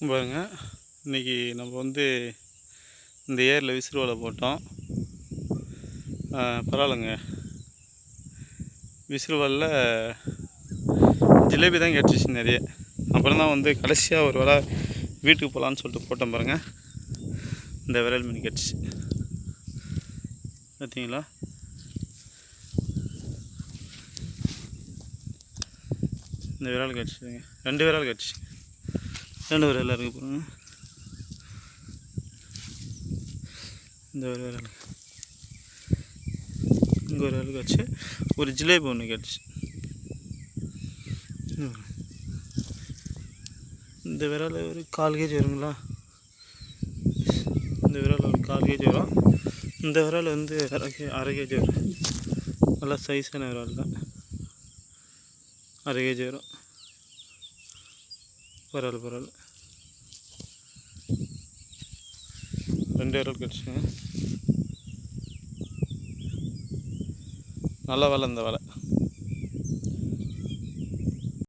பாருங்க இன்றைக்கி நம்ம வந்து இந்த ஏரியில் விசிறு வலை போட்டோம் பரவாயில்லைங்க. விசிறு வலையில் ஜிலேபி தான் கிடச்சிச்சு நிறைய. அப்புறம் தான் வந்து கடைசியாக ஒரு வேளை வீட்டுக்கு போகலான்னு சொல்லிட்டு போட்டோம் பாருங்கள் இந்த விரல் மீன் கிடச்சிச்சு பார்த்தீங்களா இந்த விரல் கிடச்சிதுங்க ரெண்டு விரல் கிடச்சி ரெண்டு விரல் இருக்கு பாருங்க இந்த ஒரு விரல் இங்கே ஒரு விரல் கிடச்சி ஒரு ஜிலேபி ஒன்று கிடச்சி இந்த விரல் ஒரு கால் கேஜி வருங்களா? இந்த விரல் ஒரு கால் கேஜி வரும். இந்த விரல் வந்து அரை கே அரை கேஜி வரும். நல்லா சைஸான விரல் தான். அரை கேஜி வரும். பரவாயில்ல பரவாயில்ல. ரெண்டு இரல் கிடச்சிங்க நல்ல வேலை இந்த வேலை.